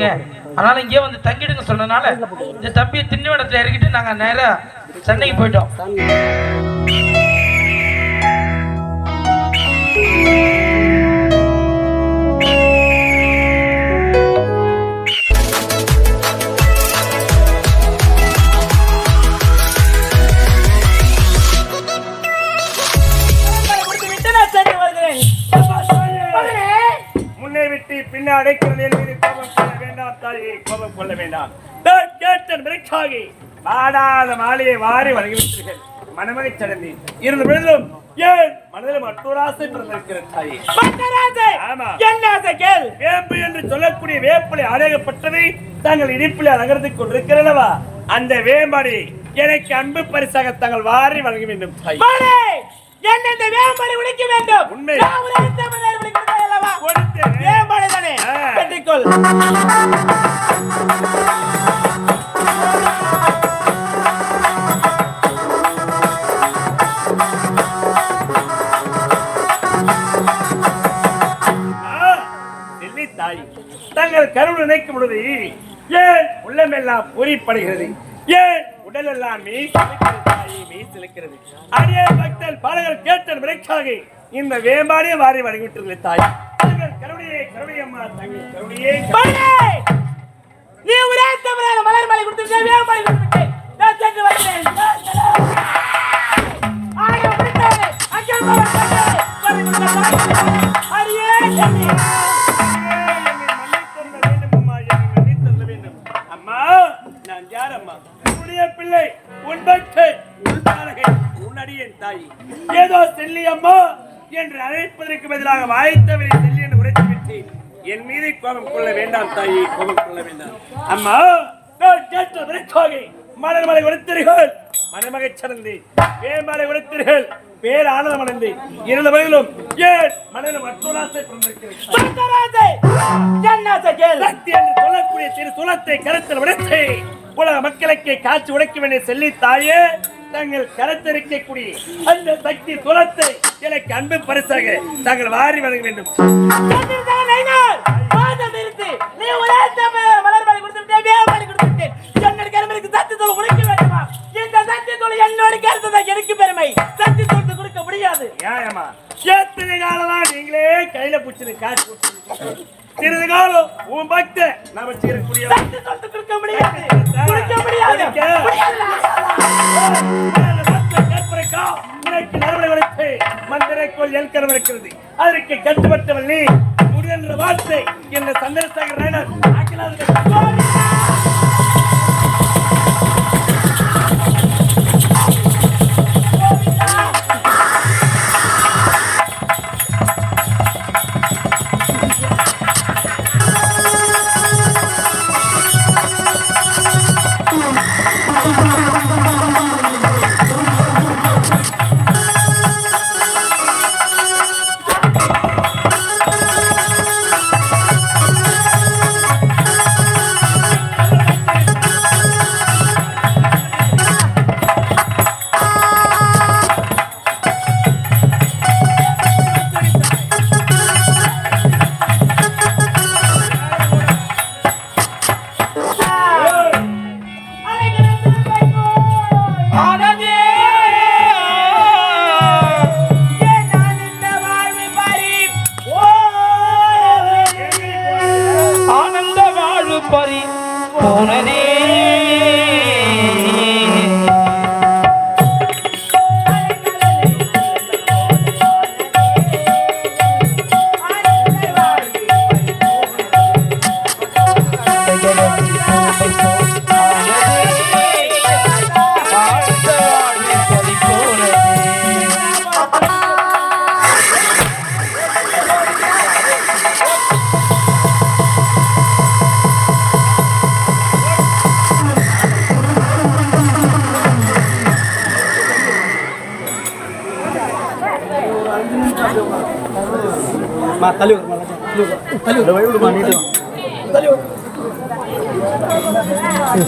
மணிலாம் அதனால இங்கே வந்து தங்கிடுங்க சொன்னதுனால இந்த தம்பியை திண்டிவனத்துல இறக்கிட்டு நாங்க நேரா சென்னைக்கு போயிட்டோம். முன்னே விட்டு பின்னே அடைக்கிறது கொள்ள வேண்டாம். விரைக்காகி வாடாத மாலையை வாரி வழங்கிவிட்டீர்கள் மனமகை சடந்தி. இருந்த பொழுதும் ஏன் மனதில் மற்றொரு ஆசை ஆமா. வேம்பு என்று சொல்லக்கூடிய வேப்பிலை அடையப்பட்டதை தாங்கள் இனிப்பில் அலங்கரித்துக் கொண்டிருக்கிறல்லவா அந்த வேம்பாடி எனக்கு அன்பு பரிசாக தாங்கள் வாரி வழங்க வேண்டும் தாய். என்னென்ன வேம்படி உடைக்க வேண்டும்? உண்மை. நான் உலகத்தை மன்னர் உடைக்கிறதே அல்லவா? கொடுத்தேன். வேம்படி தானே ஆ. கட்டிக்கொள் தங்கள் கருள் நினைக்கும் பொழுது ஏன் உள்ளமெல்லாம் பொறிப்படுகிறது ஏன் உடல் எல்லாம் மெய் சிலுக்கிறது தாயே, மெய் சிலுக்கிறது அடியே பக்தர் பாலகர் கேட்ட விரைக்காக இந்த வேம்பாடியே வாரி வழங்கிவிட்டீர்கள் தாய். தங்கள் கருணையே கருணையம்மா தங்கள் நீ ஒரே தமிழான மலர் மலை கொடுத்து வேம்பாடி கொடுத்து நான் சென்று வருகிறேன். ஆய முடித்தவனே, அங்கே கோபம் கொள்ள வேண்டாம் தாயே. கோபம் கொள்ள வேண்டாம். அம்மா விரைக்காக மலர்மலை கொடுத்தீர்கள் மணமகை சடந்து வேமலை கொடுத்தீர்கள் பேர் ஆனந்தம் அடைந்து இருந்த வகையிலும் ஏன் மனதில் மற்றொரு ஆசை சக்தி என்று சொல்லக்கூடிய திரு சுலத்தை கருத்தில் உடைத்து உலக மக்களுக்கு காட்சி உடைக்க வேண்டிய செல்லி தாயே தங்கள் கரத்திருக்கக்கூடிய அந்த சக்தி துலத்தை எனக்கு அன்பு பரிசாக தாங்கள் வாரி வழங்க வேண்டும்.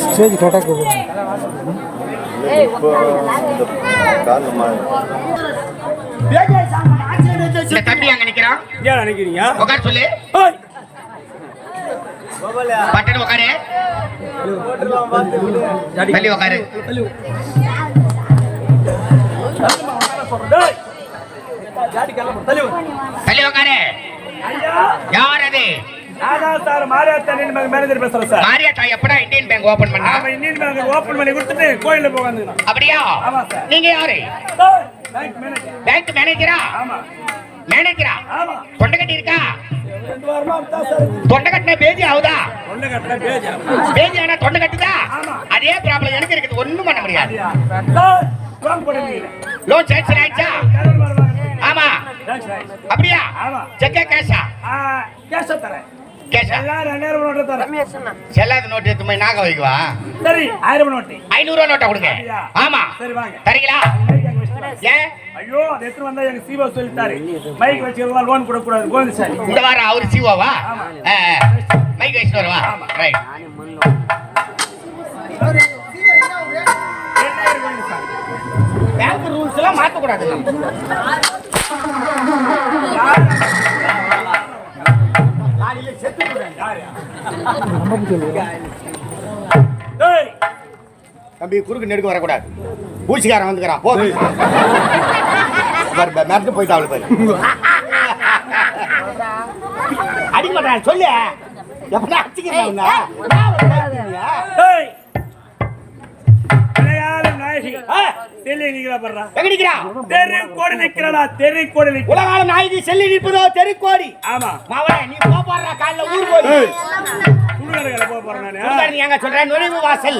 ஸ்டேஜ் கரெக்டாக இந்த தம்பி அங்க நிக்கிறான் நினைக்கிறீங்க உட்கார் சொல்லு. ஓய்! பட்டுன்னு உட்காரு தள்ளி உட்காரு தள்ளி உட்காரு யார் அது நானா சார் மாரியாத்தன் மேனேஜர் பேசுறேன் சார். மாரியாத்தா எப்படா இந்தியன் பேங்க் ஓபன் பண்ணா? ஆமா இந்தியன் பேங்க் ஓபன் பண்ணி கொடுத்துட்டு கோயில்ல வந்துக்கணும் அப்படியா? ஆமா சார். நீங்க யாரு? பேங்க் மேனேஜர் பேங்க் மேனேஜரா ஆமா. மேனேஜரா ஆமா. தொண்டை கட்டி இருக்கா தொண்டை கட்டின பேஜி ஆகுதா? பேஜா ஆனா தொண்டை கட்டுதா? ஆமா. அதே ப்ராப்ளம் எனக்கு இருக்குது. ஒண்ணும் பண்ண முடியாது. லோன் சேங்ஷன் ஆயிடுச்சா? ஆமா. அப்படியா? ஆமா. செக்க கேஷா ஆ கேஷ் தரேன். கேஷா எல்லாம் ரெண்டாயிரம் நோட்டு தரேன். செல்லாத நோட்டு எடுத்து போய் நாக வைக்குவா? சரி ஆயிரம் நோட்டு. ஐநூறு ரூபா நோட்டா கொடுங்க? ஆமா. சரி வாங்க. தரீங்களா? ஐயோ அது எடுத்து வந்தா எங்க சிவா சொல்லிட்டாரு. மைக் வச்சுக்கலாம் லோன் கொடுக்க கூடாது கோவிந்தசாமி இந்த வாரம் அவரு சிவாவா ஆமா. மைக் வச்சுட்டு வருவா? ஆமா. ரைட் கோவிந்தசாமி பேங்க் ரூல்ஸ் எல்லாம் மாத்த கூடாது டேய் தம்பி குறுக்கு நெடுக்க வரக்கூடாது பூச்சிக்காரன் வந்துக்கிறான் போ மிரண்டு போயிட்டா பாரு அடிக்க மாட்டான் சொல்லு எப்படா அடிச்சுக்கிறேன் நிக்கிறா நிக்கிறா? தெரு கோடி நிக்கிறடா தெரு கோடி நிக்கிற. உலகால நாயகி செல்லி நிற்பதோ தெருக்கோடி ஆமா. மாவன நீ போ போடுற காலைல ஊர் போய். எங்க சொல்ற? நுழைவு வாசல்.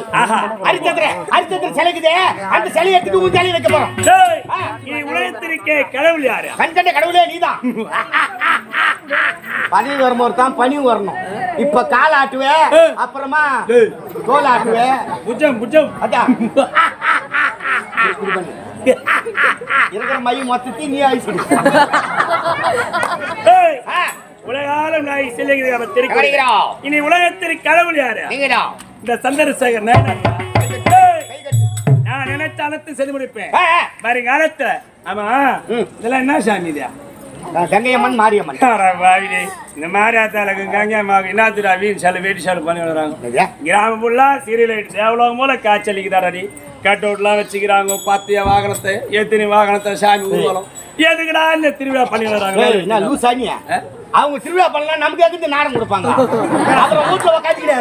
அரித்தத்துல அரித்தத்துல சிலைக்குதே. அந்த சிலையை எடுத்துட்டு உன் வைக்க போறோம். டேய் நீ உலகத்திற்கே கடவுள் யாரு? கடவுளே நீதான். பனி வரும்போது தான் பனி வரணும். இப்ப கால் ஆட்டுவே அப்புறமா தோல் ஆட்டுவே. புஜம் புஜம் அதான். இருக்கிற மை மொத்தத்தையும் நீ ஆயிடுச்சு. இனி உலகத்திற்கு கடவுள் யாரு? இந்த சந்திரசேகர் நான் நினைச்ச அனைத்து செய்து முடிப்பேன். வருங்காலத்துல ஆமா. இதெல்லாம் என்ன சாமி இதா? கங்கையம்மன் மாரியம்மன். வாவிலே இந்த ஆத்தாளுக்கு கங்கம்மாவுக்கு என்னத்துடா வீண் சாலை வேட்டி சாலை பண்ணி விடுறாங்க? கிராமம் ஃபுல்லா சீரியல் லைட் தேவலோகம் போல காய்ச்சலிக்குதாடி கட் அவுட்லாம் வச்சுக்கிறாங்க. பாத்திய வாகனத்தை எத்தனை வாகனத்தை சாமி ஊர்வலம். எதுக்குடா இந்த திருவிழா பண்ணி விடுறாங்க ஆனியா அவங்க திருவிழா பண்ணலாம் நமக்கு எதுக்கு நாடம் கொடுப்பாங்க? அப்புறம் வீட்டுல உட்காந்துக்கிட்ட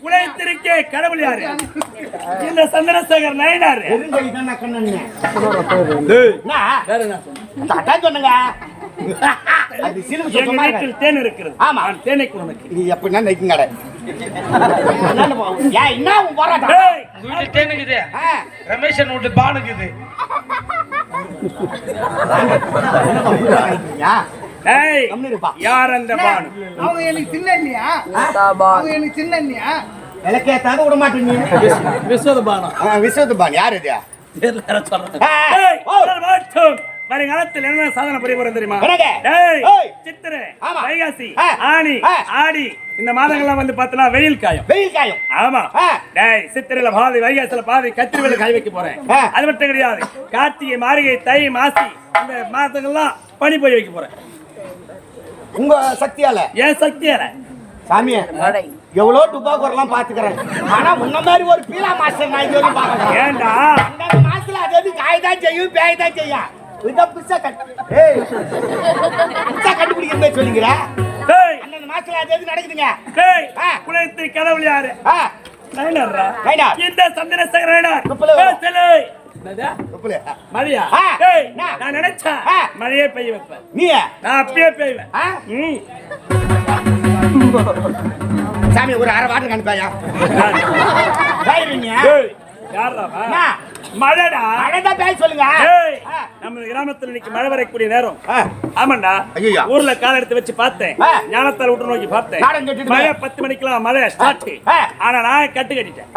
ஏய், உலகத்திற்கே கடவுள் யாரு? இந்த சந்திரசேகர் நயனாரு. சொன்னங்க தேன் இருக்கிறது. ஆமா. தேனை குணமைக்கு இது எப்படின்னா ஏன் என்ன போராட்டம்? தேனுக்குது ரமேஷன் வீட்டு பானுக்குது. யார் அந்த பானு? அவங்க எனக்கு சின்ன இல்லையா அவங்க எனக்கு சின்ன இல்லையா விளக்கேத்தாத விட மாட்டேங்க விஸ்வத பானம் விஸ்வத்துபான் யார் இது. வருங்காலத்தில் என்ன சாதனை புரிய போறேன் தெரியுமா. சித்திரை ஆமா. வைகாசி ஆ. ஆனி ஆ. ஆடி. இந்த மாதங்கள்லாம் வந்து பார்த்தனா வெயில் காயும். வெயில் காயும். ஆமா. டேய் சித்திரையில பாதி வைகாசில பாதி கத்திரிவேல காய வைக்க போறேன். அது மட்டும் கிடையாது. கார்த்திகை மார்கழி தை மாசி இந்த மாதங்கள்லாம் பனி போய் வைக்க போறேன். உங்க சக்தியால? ஏன் சக்தியால. சாமி எவ்வளோ டுபாக்கூரெல்லாம் பாத்துக்கிறேன் ஆனா முன்ன மாதிரி ஒரு பீலா மாஸ்டர் நான் இது வரைக்கும் பார்க்கறேன் ஏன்டா? அந்த மாசத்துல அது அது காய் தான் செய்யும் பேய் தான் செய்யும் இதை பிசா கட்டு ஏய் பிசா கண்டுபிடிக்கிற மாதிரி சொல்லுங்கிற டேய் அந்த மாசத்துல அது எது நடக்குதுங்க. டேய் ஆ. உலகத்தில் கடவுள் யாரு. இந்த சந்திரசேகர். ஏய். மழையா ஆ. டேய், என்ன? நான் நினைச்சேன் ஆ. மழையே பெய்ய வைப்பேன். நீ நான் அப்படியே பெய்வேன். சாமி ஒரு அரை வாட்டர் அனுப்பாயா? மழைடா அழகா பேய் சொல்லுங்க. நம்ம கிராமத்துல இன்னைக்கு மழை வரக்கூடிய நேரம். ஆமாண்டா. ஊர்ல கால எடுத்து வச்சு பார்த்தேன். ஞானத்தால் விட்டு நோக்கி பார்த்தேன் மழை. பத்து மணிக்கெல்லாம் மழை ஸ்டார்ட். ஆனா நான் கட்டு கட்டிட்டேன்.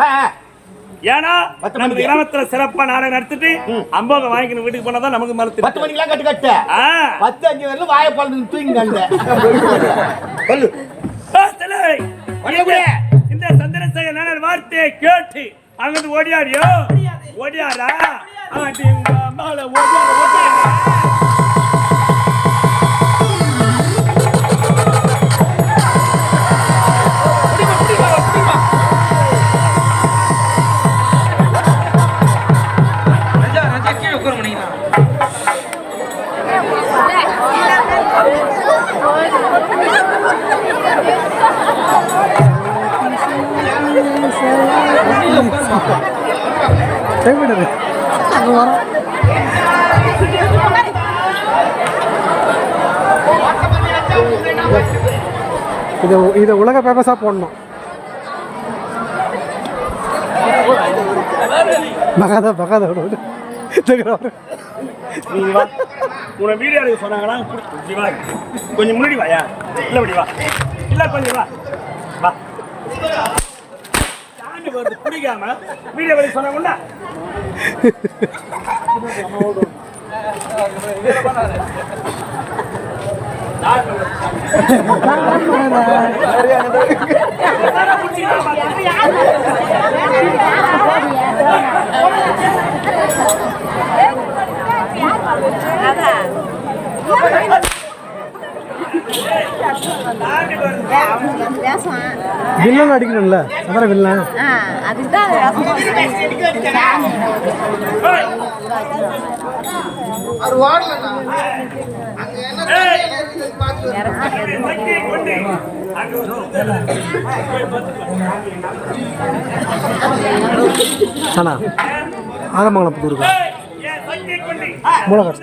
ஏன்னா நம்ம. கிராமத்துல சிறப்பா நாடகம் நடத்திட்டு அம்போகம் வாங்கிக்கணும் வீட்டுக்கு போனாதான் நமக்கு மறுத்து பத்து மணிக்கெல்லாம் கட்டு கட்டு பத்து அஞ்சு வரலும் வாயை பழந்து தூங்கி சொல்லு. இந்த சந்திரசேகர் நாடர் வார்த்தையை கேட்டு அங்கிருந்து ஓடியாடியோ? ஓடியார ஓடியாரா? இதை இதை உலக பேப்பர்ஸாக போடணும். பகாத பகாத உன வீடியோ எடுக்க சொன்னாங்கன்னா கொஞ்சம் முன்னாடி இல்லை அப்படி இல்லை கொஞ்சம் வா. வா. வில்லன் அடிக்கணும்ல. அதான் வில்லன்? அதுதான் அது வாடலாம் அண்ணா ஆரம்பங்களம் புத்தூருக்கு மூலகர்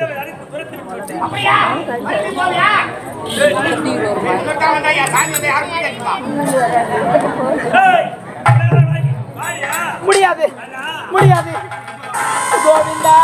முடியாது. முடியாது. கோவிந்தா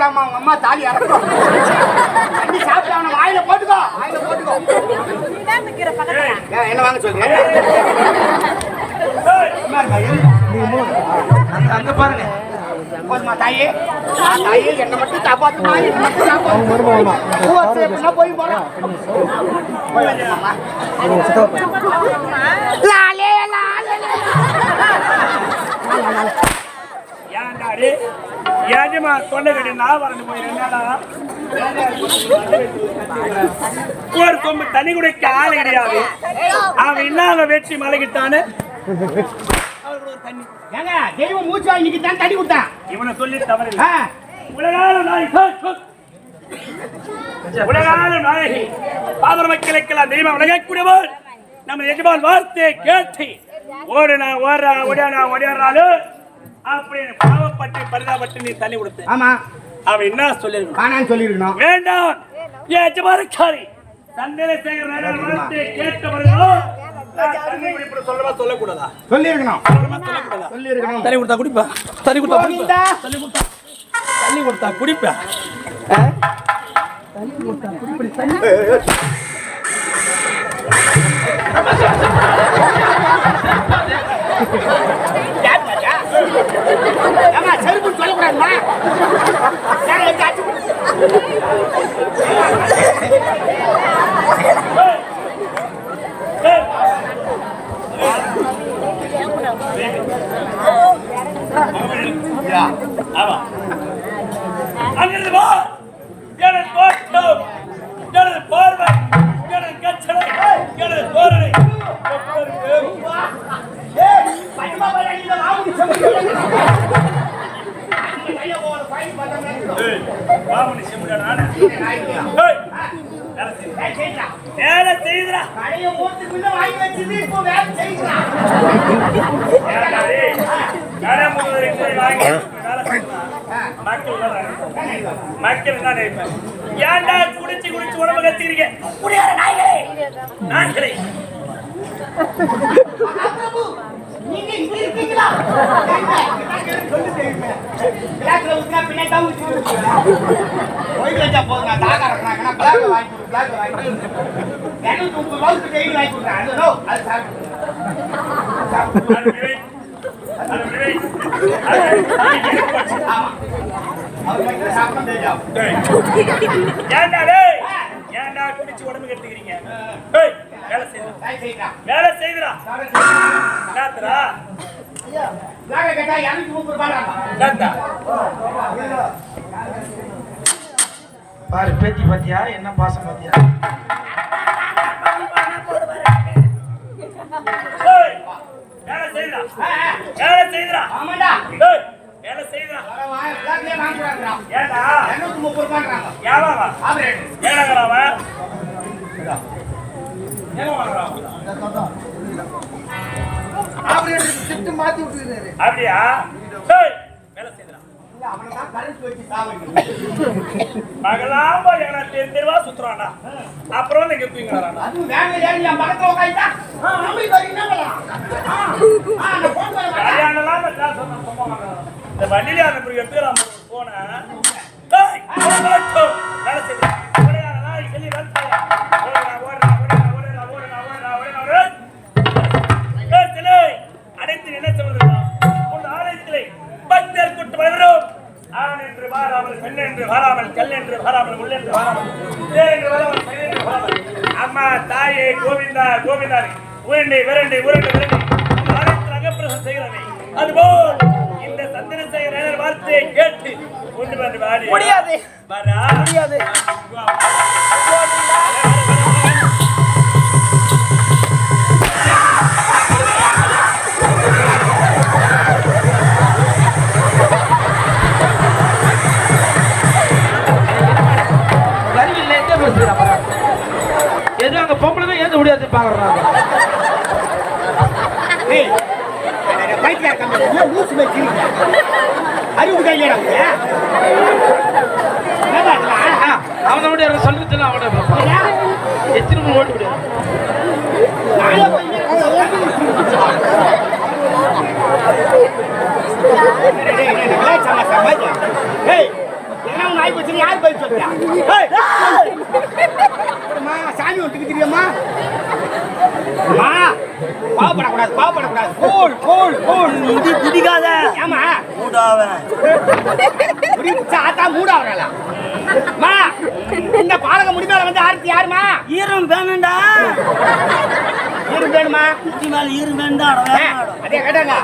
அரைக்கிறாமா அவங்க அம்மா தாலி அரைக்கும் தண்ணி சாப்பிட்டு அவனை வாயில போட்டுக்கோ. வாயில போட்டுக்கோ. என்ன வாங்க சொல்லுங்க அங்க பாருங்க. போதுமா தாயி? என்ன மட்டும் போய் போறோம் ஏஜமா தொண்டை கட்டி நான் வரண்டு போய் என்னடா ஒரு சொம்பு தண்ணி குடிக்க ஆள் கிடையாது. அவன் இல்லாத வெற்றி மலைக்கிட்டான்னு ஏங்க தெய்வம் மூச்சு வாங்கி தான் தண்ணி கொடுத்தான். இவனை சொல்லி தவறு உலகால நாய் உலகால நாயகி. பாதர மக்களுக்கெல்லாம் தெய்வம் உலகக்கூடியவள். நம்ம எஜமான் வார்த்தையை கேட்டு. ஓடுனா ஓடுறா ஓடியானா ஓடியாடுறாலும் அப்படின்னு பாவப்பட்டு பரிதாபப்பட்டு நீ தள்ளி கொடுத்த ஆமா. அவன் என்ன சொல்லிருக்கணும் காணான்னு சொல்லிருக்கணும். வேண்டாம். என் எஜமானக்காரி சந்திரசேகர் நாடார் வார்த்தையை கேட்டவர்களோ ஏமா செருப்பு சொல்லக்கூடாதுமா? அங்கிருந்து போ எனது தோட்டம் எனது பார்வை எனது கச்சலை எனது வேலை செய்யுதுடா கடையை மூத்துக்குள்ள வாங்கி வச்சுது இப்போ வேலை செய்யுதுடா கடை மூணு வாங்கி மக்கள் தான் நீங்க இங்க இருக்கீங்களா? சொல்லு தெரியுமே பின்னாடி ஒய்வு வச்சா போதுங்க குடிச்சு உடம்பு கெடுத்துக்கிறீங்க. வேலை செய்யலாம் வேலை செய்யறா காத்துறா பாரு பேத்தி பாத்தியா? என்ன பாசம் பாத்தியா? வேலை செய்யறா வேலை செய்யறா ஆமாடா வேலை செய்யறா ஏடா முப்பது ரூபாய் ஏழாவா ஏழாங்கிறாவன் அப்படியா? மகளாம்பா எங்களை தெரு தெருவா சுத்துறானா அப்புறம் நீங்க தூங்கினாரா கல்யாணம் இந்த வண்டியில அந்த பிறகு போனேன். உருண்டை விரண்டை உருண்டை விரண்டை. அகப்பிரசம் செய்கிறவை அதுபோல் இந்த சந்திரசேகர் வார்த்தையை கேட்டு கொண்டு வந்து முடியாது. வரா திரும்ப ஓட்டு விடுவோம் சாமி ஒட்டுக்கு தெரியுமா? பாவப்படக்கூடாது பாவப்படக்கூடாது கோல் கோல் கோல் இது குதிக்காத ஏமா மூடாவன் ஆத்தா மூடாவனா மா இந்த பாலக முடிமேல வந்து ஆர்த்தி யாருமா ஈரம் வேணும்டா இரு வேணுமா முடி மேல ஈரம் வேண்டாம் ஆ, அதே கேட்டாங்க.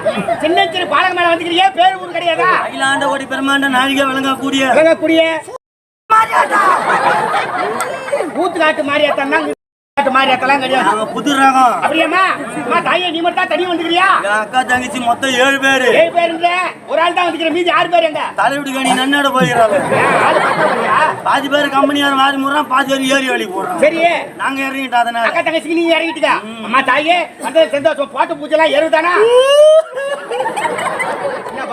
சின்ன சின்ன பாலக மேல வந்துக்கிறியே பேர் ஊர் கிடையாதா? அகிலாண்ட கோடி பெருமாண்ட நாளிகை விளங்கக்கூடிய விளங்கக்கூடிய ஊத்து காட்டு மாரியாத்தான் தான் காட்டு மாரியாத்தெல்லாம் கிடையாது புது ரகம். தாயே நீ மட்டும் தான் வந்துக்கிறியா அக்கா தங்கச்சி மொத்தம் ஏழு பேரு. ஏழு பேருன்ற ஒரு ஆள் தான் வந்துக்கிற மீதி ஆறு பேர் எங்க? தலைவிடி கணி நன்னட போயிடறாங்க பேரா? பாதி பேர் கம்பெனியார் மாறி முறான் பாதி பேர் ஏறி வேலைக்கு போடுறான் சரி. நாங்க இறங்கிட்டோம் அதனால. அக்கா தங்கச்சிக்கு நீங்க இறங்கிட்டுக்க. அம்மா தாயே அந்த சந்தோஷம். பாட்டு பூஜை எல்லாம் என்ன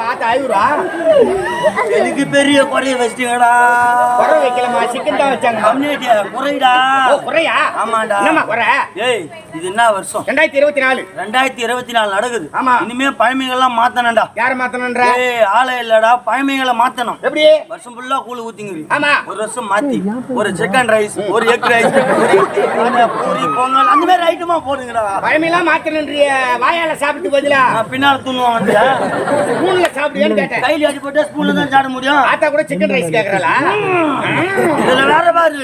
பார்த்து எதுக்கு பெரிய குறைய வச்சிட்டீங்கடா. குறை வைக்கலமா சிக்கன் தான் வச்சாங்க கம்யூனிட்டியா? குறைடா. ஓ குறையா? ஆமாண்டா. என்னம்மா குறை? ஏய் இது என்ன வருஷம்? ரெண்டாயிரத்தி இருபத்தி நாலு. ரெண்டாயிரத்தி இருபத்தி நாலு நடக்குது. ஆமா. இனிமே பழமைகள்லாம் மாத்தணும்டா. யார மாத்தணும்ன்ற? ஏய் ஆளே இல்லடா. பழமைகளை மாத்தணும். எப்படி? வருஷம் ஃபுல்லா கூழ் ஊத்திங்க ஆமா. ஒரு வருஷம் மாத்தி. ஒரு சிக்கன் ரைஸ் ஒரு எக் ரைஸ் பூரி பொங்கல் அந்த மாதிரி ஐட்டமா போடுங்கடா. பழமையெல்லாம் மாத்தணுன்றிய வாயால சாப்பிட்டு பதிலா? பின்னால தூங்குவாங்க ஸ்பூன்ல சாப்பிடுவேன்னு கேட்டேன். கையில ஸ்பூன்ல தான் சாட முடியும். ஆத்தா கூட சிக்கன் ரைஸ் இதுல வேற பாரு.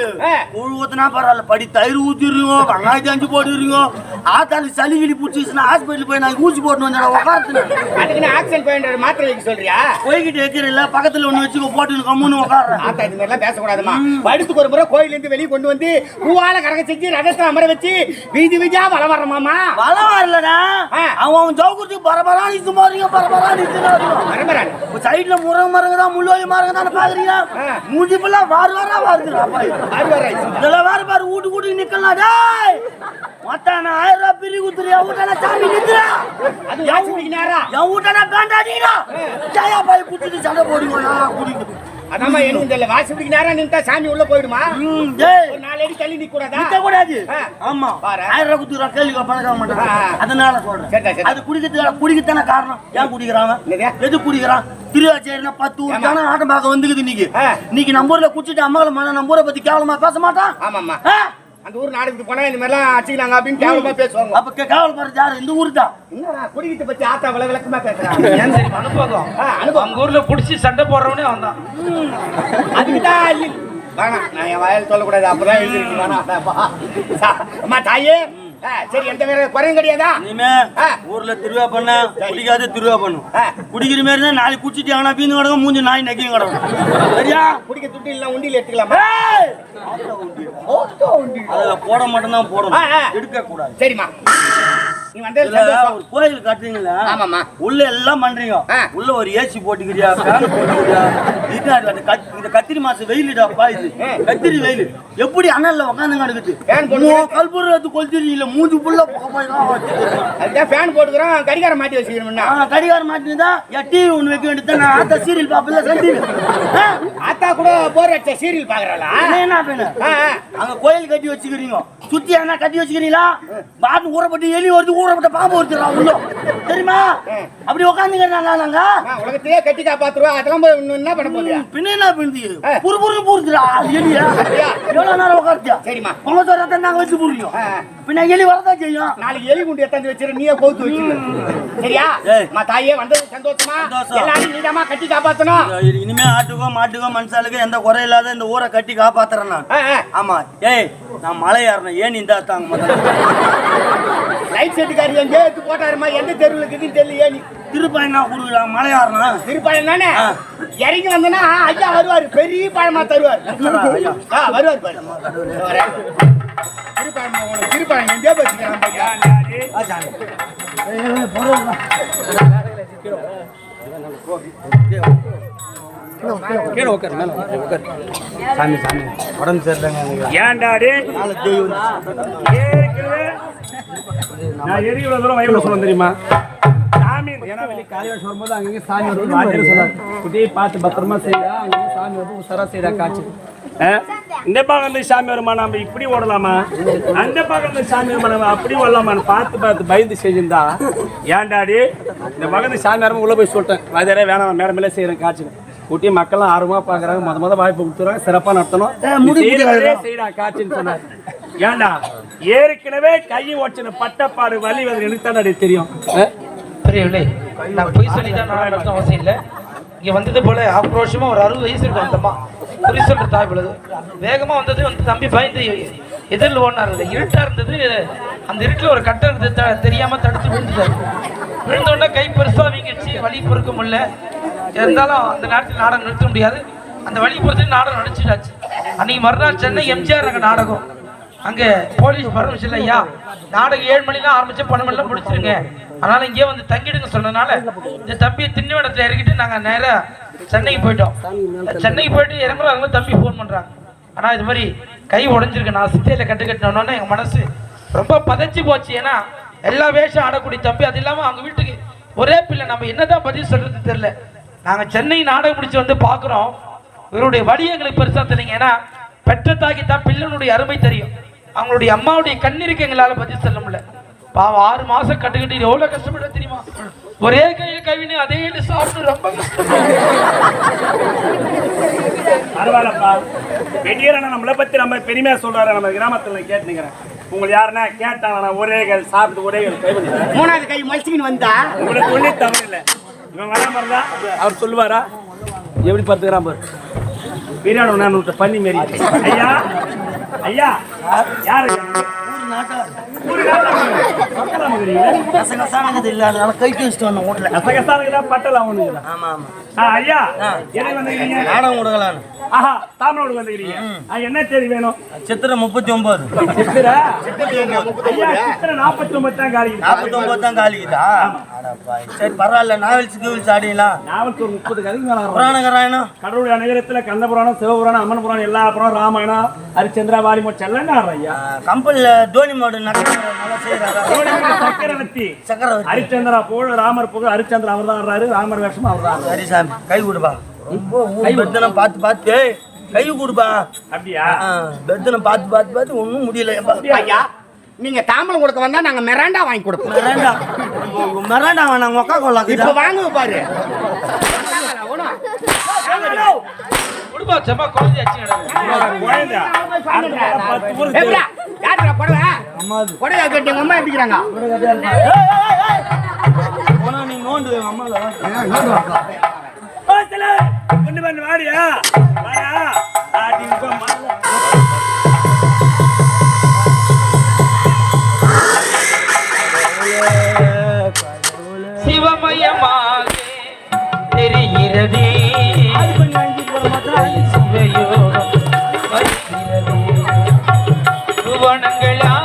கூழ் ஊத்துனா பரவாயில்ல. படி தயிர் ஊத்திடுறீங்க வெங்காயத்தை அஞ்சு போட்டுறீங்க ஆத்தாளு சளி கிளி பிடிச்சிச்சுன்னா ஹாஸ்பிட்டல் போய் நான் ஊசி போட்டு வந்தேன் உட்காரத்துல அதுக்கு நான் ஆக்சன் பாயிண்ட் மாத்திரை வைக்க சொல்றியா? போய்கிட்டு வைக்கிறீல்ல பக்கத்துல ஒண்ணு வச்சுக்கோ போட்டு கம்முன்னு உட்காடுறேன் ஆத்தா இது மாதிரிலாம் பேசக்கூடாதுமா. படுத்துக்கு ஒரு முறை கோயில இருந்து வெளியே கொண்டு வந்து பூவால கரக செஞ்சு ரதத்தை அமர வச்சு வீதி வீதியா வள வர்றமாமா வளம் வரலடா. அவன் அவன் ஜவுக்குறதுக்கு பரபரா நிற்க போறீங்க பரபரா நிற்கிறாரு வரம்பரான் சைடுல முருங்க மரங்க தான் முள்ளுவலி மரங்க தான் பாக்குறீங்க ஆ. மூஞ்சி ஃபுல்லா வாரு வாரா ரைஸ் இதெல்லாம் வேற பாரு வீட்டு வீட்டுக்கு நிக்கலாம் டேய். மத்தான ஆயிரம் ரூபாய் பிரி குத்துறியா வீட்டான சாமி நித்துறா அது யாச்சு பிடிக்க நேரா என் வீட்டான காண்டாடினா ஜாயா பாய் குத்துட்டு சண்டை போடுங்க குடிக்க அதாம்மா எனக்கு தெரியல வாசி பிடிக்க நேரா நின்ட்டா சாமி உள்ள போயிடுமா? ஒரு நாலு அடி தள்ளி நிக்க கூடாதா நிக்க கூடாது. ஆமா. பாரு. ஆயிரம் ரூபாய் குத்துறா கேள்வி ஆ, ஆ. அதனால சொல்றேன். அது குடிக்கிறதுக்கு குடிக்கத்தான காரணம். ஏன் குடிக்கிறான் என்னது? எது குடிக்கிறான்? திருவாச்சேரினா பத்து ஊர். தானே ஆட்டம் பார்க்க வந்துக்குது இன்னைக்கு. இன்னைக்கு நம்ம ஊர்ல குடிச்சிட்டு அம்மாவில் மன நம்ம ஊரை பத்தி கேவலமா பேச மாட்டான்? ஆமாம்மா. ஆ? அந்த ஊர் நாடகத்துக்கு போனா இந்த மாதிரிலாம் அடிச்சுக்கிறாங்க அப்படின்னு கேவலமா பேசுவாங்க. அப்ப கே- கேவலப்படுறது யாரு? இந்த ஊர் தான் என்னடா குடிக்கிட்ட பத்தி ஆத்தா விள விளக்கமா தெரியுமா அனுபவம் அனுபவம். அவங்க ஊர்ல புடிச்சு சண்டை போடுறவனே வந்தான். அதுக்குதான். வேணாம் நான் என் வாயால் சொல்லக்கூடாது. அப்பதான் எழுதிருக்கு வேணாம் அம்மா தாயே. சரி எந்த வேற குறையும் கிடையாதா? இனிமே. ஊர்ல திருவிழா பண்ண குடிக்காத திருவிழா பண்ணும். குடிக்கிற மாதிரி தான் நாளைக்கு குடிச்சிட்டு ஆனா பீந்து கிடக்கும் மூஞ்சி நாய் நக்கியும் கிடக்கும். சரியா? குடிக்க துட்டு இல்ல உண்டியில் எடுத்துக்கலாமா. அதுல போட மட்டும் தான் போடணும். எடுக்க கூடாது சரிம்மா. ஒரு கோயில் கட்டுறீங்களா ஆமாம்மா. உள்ள எல்லாம் பண்றீங்க. உள்ள ஒரு ஏசி போட்டுக்கிறியா ஃபேன் போட்டுக்கிறியா? இந்த கத்திரி மாசம் வெயிலுடாப்பா இது. கத்திரி வெயில். எப்படி அனல்ல உட்காந்து கிடக்குது கல்புரத்து கொளுத்திரி இல்ல மூஞ்சி புள்ள. அதுதான் ஃபேன் போட்டுக்கிறோம். கடிகாரம் மாட்டி வச்சுக்கணும்னா. கடிகாரம் மாட்டிருந்தா என் டிவி ஒண்ணு வைக்க வேண்டியது நான் ஆத்த சீரியல் பாப்பல சன் ஆ? ஆத்தா கூட போர் அடிச்ச சீரியல் பாக்குறாளா என்ன பண்ணு. அங்க கோயில் கட்டி வச்சுக்கிறீங்க. சுத்தி என்ன கட்டி வச்சுக்கிறீங்களா? பாட்டு ஊறப்பட்டு எலி வருது ஊறப்பட்ட பாம்பு வருதுடா உள்ள தெரியுமா? அப்படி உட்காந்துக்கிறா நாங்க ஆ, உலகத்தையே கட்டி காப்பாத்துருவா அதெல்லாம் என்ன பண்ண போறியா பின்ன என்ன பிந்தி. புரு புரு பூருதுடா எலியா? எவ்வளவு நேரம் உட்காருத்தியா சரிம்மா. உங்க தோரத்தை நாங்க வச்சு புரியும். பின்ன எலி வரதான் செய்யும்? நாளைக்கு எலி குண்டு எத்தாந்து வச்சிரு நீயே கவுத்து வச்சிரு. சரியா. அம்மா தாயே வந்தது சந்தோஷமா. எல்லாரும் நீதாம்மா கட்டி காப்பாத்தணும். இனிமே ஆட்டுக்கோ மாட்டுக்கோ மனுஷாளுக்கு எந்த குறை இல்லாத இந்த ஊரை கட்டி காப்பாத்துறேன் நான். ஆமா. ஏய் நான் மலை ஏறணும் ஏன் இந்த தாங்க முதல்ல? லைட் செட்டுக்காரி எங்கே எடுத்து போட்டாருமா? எந்த தெருவில் இருக்குதுன்னு தெரியலையே நீ. திருப்பயனா கொடுக்குறாங்க மலை ஏறணும் திருப்பழம் தானே. இறங்கி வந்தனா ஐயா வருவாரு. பெரிய பழமா தருவார். வருவார். பாரு. வரேன். திருப்பழம் உனக்கு திருப்பழம் எங்கேயோ வச்சுக்கிறான் பாத்தியா? கீழே உட்காரு மேல உட்காரு சாமி சாமி. உடம்பு சரியில்லைங்க. ஏன்டாடி நான் எதுக்கு இவ்வளவு தூரம் வயவுல சொல்ல தெரியுமா? சாமி ஏன்னா வெளியே காலையில சொல்லும்போது அங்கங்க சாமி வந்து வாத்தியார் சொல்றாரு குட்டியை பார்த்து பத்திரமா செய்யா அங்கங்க சாமி வந்து உசரா செய்யறா காட்சி? இந்த பக்கம் இருந்து சாமி வருமா? நம்ம இப்படி ஓடலாமா? அந்த பக்கம் இருந்து சாமி வருமா? நம்ம அப்படி ஓடலாமா பார்த்து பார்த்து பயந்து செஞ்சிருந்தா ஏன்டாடி இந்த பக்கத்து சாமி நேரமும் உள்ள போய் சொல்லிட்டேன். வாத்தியாரே வேணாம் மேல மேலே செய்யறேன் காட்சி. குட்டி மக்கள்லாம் ஆர்வமா பாக்குறாங்க முத முத வாய்ப்பு கொடுத்துறாங்க சிறப்பா நடத்தணும். காட்சின்னு சொன்னார். ஏண்டா? ஏற்கனவே கை ஓச்சின பட்டப்பாடு வலி வந்து எனக்கு தானே தெரியும். தெரியவில்லை நான் பொய் சொல்லி தான் நடத்த அவசியம் இல்லை. இங்க வந்தது போல ஆக்ரோஷமா ஒரு அறுபது வயசு இருக்கும் அந்தம்மா குறி சொல்ற தாய் பொழுது வேகமா வந்தது வந்து தம்பி பயந்து எதிரில் ஓடினார். இல்லை இருட்டா இருந்தது அந்த இருட்டில் ஒரு கட்டம் இருந்தது த- தெரியாம தடுத்து விழுந்துட்டார். விழுந்தோடனே கை பெருசா வீங்கிடுச்சு வழி பொறுக்க முடியல. இருந்தாலும் அந்த நேரத்தில் நாடகம் நிறுத்த முடியாது. அந்த வழி பொறுத்து நாடகம் நடிச்சிட்டாச்சு. அன்னைக்கு மறுநாள் சென்னை எம்ஜிஆர் அங்கே நாடகம். அங்கே போலீஸ் பர்மிஷன் ஐயா. நாடகம் ஏழு மணி தான் ஆரம்பிச்சு பன்னெண்டு மணிலாம் முடிச்சிருங்க. அதனால இங்கே வந்து தங்கிடுங்க சொன்னனால இந்த தம்பியை திண்டிவனத்துல இறக்கிட்டு நாங்கள் நேராக சென்னைக்கு போயிட்டோம். சென்னைக்கு போயிட்டு இறங்குறாங்க தம்பி ஃபோன் பண்ணுறாங்க ஆனால் இது மாதிரி கை உடஞ்சிருக்கு. நான் சித்தையில் கட்டு கட்டினோன்னா எங்கள் மனசு ரொம்ப பதைச்சு போச்சு. ஏன்னா எல்லா வேஷம் ஆடக்கூடிய தம்பி. அது இல்லாமல் அவங்க வீட்டுக்கு ஒரே பிள்ளை. நம்ம என்னதான் பதில் சொல்றது தெரியல. நாங்கள் சென்னை நாடகம் முடிச்சு வந்து பார்க்குறோம் இவருடைய வழி எங்களுக்கு பெருசாக தெரியுங்க. ஏன்னா பெற்ற தாக்கி தான் பிள்ளைனுடைய அருமை தெரியும். அவங்களுடைய அம்மாவுடைய கண்ணீருக்கு எங்களால பதில் சொல்ல முடியல. பாவம் ஆறு மாசம் கட்டுக்கிட்டு எவ்வளவு கஷ்டப்பட தெரியுமா? ஒரே கையில கவினு அதே கையில சாப்பிட்டு ரொம்ப பரவாயில்லப்பா. பெரியரண்ணா நம்மளை பத்தி நம்ம பெருமையா சொல்றாரு நம்ம கிராமத்துல கேட்டுக்கிறேன் உங்களை யாருன்னா கேட்டாங்க நான் ஒரே கையில் சாப்பிட்டு ஒரே கையில் கை மூணாவது கை மலிச்சுக்கின்னு வந்தா? உங்களுக்கு ஒண்ணே தவறு இல்லை. இவன் வராம இருந்தா அவர் சொல்லுவாரா? எப்படி பார்த்துக்கிறான் பாரு. பிரியாணி பண்ணி மாரி. ஐயா ஐயா யாரு ஊரு நாட்டார். பக்கத்துல இருக்கிறீங்க. கசகசானது இல்ல அதனால கை வச்சுட்டு வந்தோம் வீட்டுல கசகசானுக்குதா பட்டல அவனுக்குதா? ஆமா ஆமா ஆ, ஐயா வந்துக்கிறீங்க நாடகம் கொடுக்கலான்னு ஆஹா தாமரோடு வந்துக்கிறீங்க என்ன தேதி வேணும்? சித்திரை முப்பத்தி ஒன்பது சித்திரை சித்திரை நாற்பத்தி ஒன்பது தான் காலி நாற்பத்தி ஒன்பது தான் காலிக்குதா சரி பரவாயில்ல நாவல்ஸ் கீவல்ஸ் ஆடிங்களா ஒரு முப்பது கதைக்கு மேல. புராண கராயணம்? கடவுளுடைய நகரத்துல கந்த புராணம் சிவபுராணம் அம்மன் புராணம் எல்லா புராணம் ராமாயணம் ஹரிச்சந்திரா வாலிமோட் எல்லாம் ஆடுறோம் ஐயா. கம்பெனில தோனி மாடு நல்லா செய்யறாரா சக்கரவர்த்தி சக்கரவர்த்தி ஹரிச்சந்திரா புகழ் ராமர் புகழ் ஹரிச்சந்திரா அவர் தான் ஆடுறாரு ராமர் வேஷம் அவர் தான் சரி சாமி கை கொடுப்பா கை பெத்தனம் பார்த்து பார்த்து கை கொடுப்பா அப்படியா பெத்தனம் பார்த்து பார்த்து பார்த்து ஒன்றும் முடியல. ஐயா நீங்க தாம்பலம் கொடுக்க வந்தா நாங்க மிராண்டா வாங்கி கொடுப்போம் மிராண்டா மிராண்டா வேணாம் ஒக்கா கொள்ளா இப்ப வாங்குங்க பாரு குடும்பா செம்ம. குழந்தை யாருடா புடவை? அம்மா புடவை கட்டி எங்க அம்மா எடுத்துக்கிறாங்க. போனா நீ நோண்டு அம்மால ஒண்ணு பண்ணு வாடியா? வாடா. சிவமயமாக தெரிகிறது. சுவையோ புவனங்களா